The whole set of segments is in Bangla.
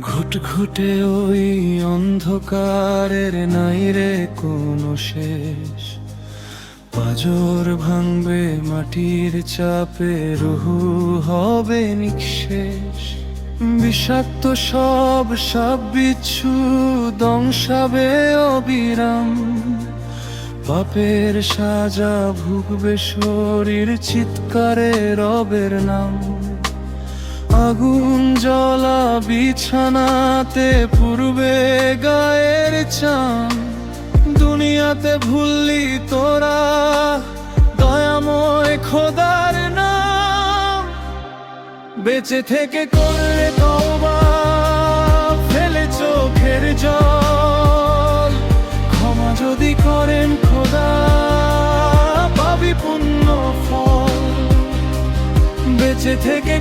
ঘুটে ওই অন্ধকারের নাই রে কোনো শেষ। পাজর ভাঙবে মাটির চাপে রুহু হবে নিঃশেষ। বিষাক্ত সব সব বিচ্ছু দংশাবে অবিরাম। পাপের সাজা ভুগবে শরীর, চিৎকারে রবের নাম। আগুন জ্বলা বিছানাতে পূর্বে গায়ের চান দুনিয়াতে ভুললি তোরা, দয়াময় খোদার নাম। বেঁচে থেকে করলে তওবা, ফেলে চোখের জল। ক্ষমা যদি করেন খোদা, পাবি পুণ্য ফল। বেঁচে থেকে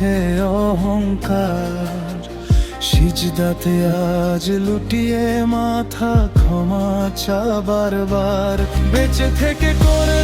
মিছে অহংকার। সিজদাতে আজ লুটিয়ে মাথা ক্ষমা চা বারবার। বেঁচে থেকে করলে